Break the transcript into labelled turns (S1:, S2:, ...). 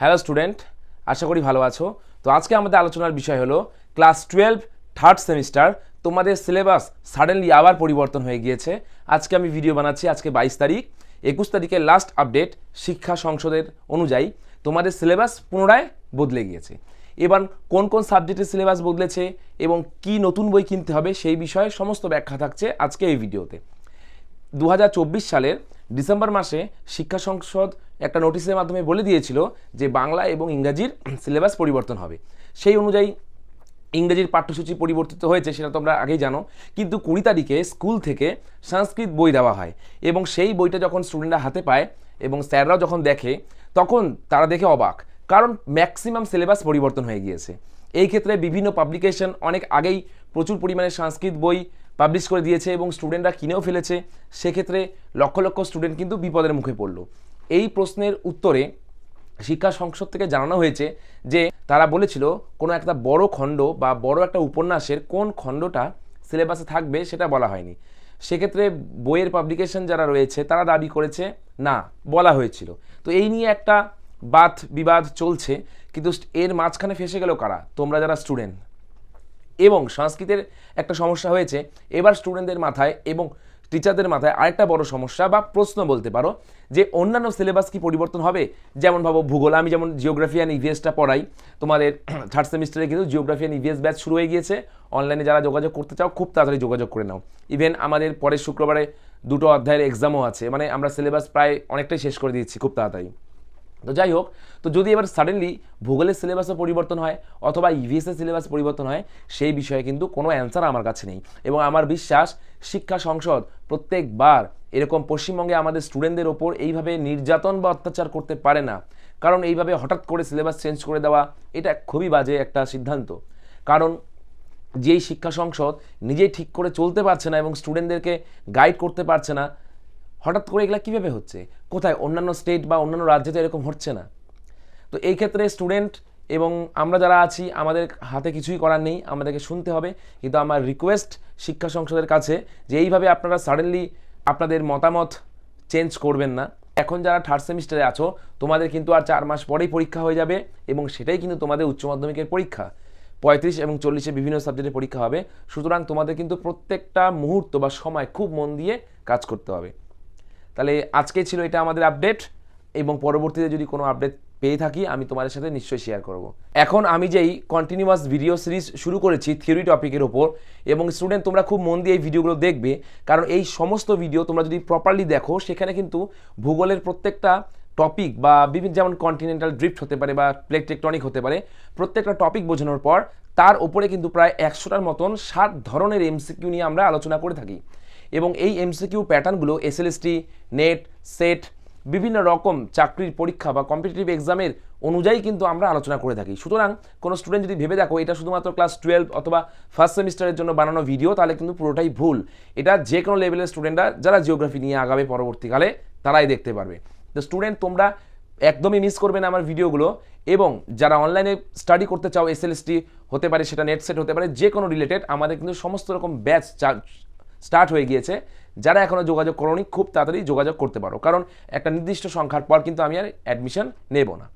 S1: Hello student, আশা করি ভালো আছো। তো আজকে আমাদের আলোচনার বিষয় হলো ক্লাস টুয়েলভ, থার্ড সেমিস্টার, তোমাদের সিলেবাস সাডেনলি আবার পরিবর্তন হয়ে গিয়েছে। আজকে আমি ভিডিও বানাচ্ছি, আজকে বাইশ তারিখ, একুশ তারিখের লাস্ট আপডেট শিক্ষা সংসদের অনুযায়ী তোমাদের সিলেবাস পুনরায় বদলে গিয়েছে। এবার কোন কোন সাবজেক্টের সিলেবাস বদলেছে এবং কি নতুন বই কিনতে হবে সেই বিষয়ে সমস্ত ব্যাখ্যা থাকছে আজকে এই ভিডিওতে। দু হাজার চব্বিশ সালের ডিসেম্বর মাসে শিক্ষা সংসদ একটা নোটিশের মাধ্যমে বলে দিয়েছিল যে বাংলা এবং ইংরাজির সিলেবাস পরিবর্তন হবে। সেই অনুযায়ী ইংরেজির পাঠ্যসূচি পরিবর্তিত হয়েছে, সেটা তোমরা আগেই জানো। কিন্তু কুড়ি তারিখে স্কুল থেকে সংস্কৃত বই দেওয়া হয় এবং সেই বইটা যখন স্টুডেন্টরা হাতে পায় এবং স্যাররাও যখন দেখে, তখন তারা দেখে অবাক, কারণ ম্যাক্সিমাম সিলেবাস পরিবর্তন হয়ে গিয়েছে। এই ক্ষেত্রে বিভিন্ন পাবলিকেশন অনেক আগেই প্রচুর পরিমাণে সংস্কৃত বই পাবলিশ করে দিয়েছে এবং স্টুডেন্টরা কিনেও ফেলেছে, সেক্ষেত্রে লক্ষ লক্ষ স্টুডেন্ট কিন্তু বিপদের মুখে পড়ল। এই প্রশ্নের উত্তরে শিক্ষা সংসদ থেকে জানানো হয়েছে যে, তারা বলেছিল, কোনো একটা বড় খণ্ড বা বড় একটা উপন্যাসের কোন খণ্ডটা সিলেবাসে থাকবে সেটা বলা হয়নি। সেক্ষেত্রে বইয়ের পাবলিকেশন যারা রয়েছে, তারা দাবি করেছে, না, বলা হয়েছিল। তো এই নিয়ে একটা বাদ বিবাদ চলছে, কিন্তু এর মাঝখানে ফেসে গেল কারা? তোমরা যারা স্টুডেন্ট এবং সংস্কৃতের একটা সমস্যা হয়েছে। এবার স্টুডেন্টদের মাথায় এবং টিচারদের মাথায় আরেকটা বড় সমস্যা বা প্রশ্ন বলতে পারো যে, অন্যান্য সিলেবাস কি পরিবর্তন হবে? যেমন ভাবো ভূগোল, আমি যেমন জিওগ্রাফি অ্যান্ড ইভিএসটা পড়াই, তোমাদের থার্ড সেমিস্টারে কিন্তু জিওগ্রাফি অ্যান্ড ইভিএস ব্যাচ শুরু হয়ে গিয়েছে। অনলাইনে যারা যোগাযোগ করতে চাও, খুব তাড়াতাড়ি যোগাযোগ করে নাও। ইভেন আমাদের পরের শুক্রবারে দুটো অধ্যায়ের এক্সামও আছে। মানে আমরা সিলেবাস প্রায় অনেকটাই শেষ করে দিয়েছি, খুব তাড়াতাড়ি। তো যাই হোক, তো যদি এবার সাডেনলি ভূগোলের সিলেবাসও পরিবর্তন হয় অথবা ইভিএসের সিলেবাস পরিবর্তন হয়, সেই বিষয়ে কিন্তু কোনো অ্যান্সার আমার কাছে নেই। এবং আমার বিশ্বাস, শিক্ষা সংসদ প্রত্যেকবার এরকম পশ্চিমবঙ্গে আমাদের স্টুডেন্টদের ওপর এইভাবে নির্যাতন বা অত্যাচার করতে পারে না। কারণ এইভাবে হঠাৎ করে সিলেবাস চেঞ্জ করে দেওয়া, এটা খুবই বাজে একটা সিদ্ধান্ত। কারণ যেই শিক্ষা সংসদ নিজেই ঠিক করে চলতে পারছে না এবং স্টুডেন্টদেরকে গাইড করতে পারছে না হঠাৎ করে এগুলা কীভাবে হচ্ছে? কোথায়? অন্যান্য স্টেট বা অন্যান্য রাজ্যে তো এরকম হচ্ছে না। তো এই ক্ষেত্রে স্টুডেন্ট এবং আমরা যারা আছি, আমাদের হাতে কিছুই করার নেই, আমাদেরকে শুনতে হবে। কিন্তু আমার রিকোয়েস্ট শিক্ষা সংসদের কাছে যে এইভাবে আপনারা সাডেনলি আপনাদের মতামত চেঞ্জ করবেন না। এখন যারা থার্ড সেমিস্টারে আছো, তোমাদের কিন্তু আর চার মাস পরেই পরীক্ষা হয়ে যাবে এবং সেটাই কিন্তু তোমাদের উচ্চ মাধ্যমিকের পরীক্ষা। পঁয়ত্রিশ এবং চল্লিশে বিভিন্ন সাবজেক্টে পরীক্ষা হবে। সুতরাং তোমাদের কিন্তু প্রত্যেকটা মুহূর্ত বা সময় খুব মন দিয়ে কাজ করতে হবে। তাহলে আজকে ছিল এটা আমাদের আপডেট এবং পরবর্তীতে যদি কোনো আপডেট পেয়ে থাকি, আমি তোমাদের সাথে নিশ্চয়ই শেয়ার করব। এখন আমি যেই কন্টিনিউয়াস ভিডিও সিরিজ শুরু করেছি থিওরি টপিকের ওপর, এবং স্টুডেন্ট তোমরা খুব মন দিয়ে এই ভিডিওগুলো দেখবে, কারণ এই সমস্ত ভিডিও তোমরা যদি প্রপারলি দেখো, সেখানে কিন্তু ভূগোলের প্রত্যেকটা টপিক বা বিভিন্ন যেমন কন্টিনেন্টাল ড্রিফট হতে পারে বা প্লেট টেকটনিক হতে পারে, প্রত্যেকটা টপিক বোঝানোর পর, তার ওপরে কিন্তু প্রায় একশোটার মতন সাত ধরনের এমসিকিউ নিয়ে আমরা আলোচনা করে থাকি। এবং এই এমসিকিউ প্যাটার্নগুলো এসএলএসটি নেট সেট বিভিন্ন রকম চাকরির পরীক্ষা বা কম্পিটিটিভ এক্সামের অনুযায়ী কিন্তু আমরা আলোচনা করে থাকি। সুতরাং কোনো স্টুডেন্ট যদি ভেবে দেখো, এটা শুধুমাত্র ক্লাস টুয়েলভ অথবা ফার্স্ট সেমিস্টারের জন্য বানানো ভিডিও তাহলে কিন্তু পুরোটাই ভুল। এটা যে কোনো লেভেলের স্টুডেন্টরা যারা জিওগ্রাফি নিয়ে আগাবে পরবর্তীকালে, তারাই দেখতে পারবে। তো স্টুডেন্ট তোমরা একদমই মিস করবে না আমার ভিডিওগুলো এবং যারা অনলাইনে স্টাডি করতে চাও এসএলএসটি হতে পারে সেটা নেট সেট হতে পারে যে কোনো রিলেটেড আমাদের কিন্তু সমস্ত রকম ব্যাচ স্টার্ট হয়ে গিয়েছে। যারা এখনও যোগাযোগ করোনি, খুব তাড়াতাড়ি যোগাযোগ করতে পারো। কারণ একটা নির্দিষ্ট সংখ্যার পর কিন্তু আমি আর অ্যাডমিশন নেব না।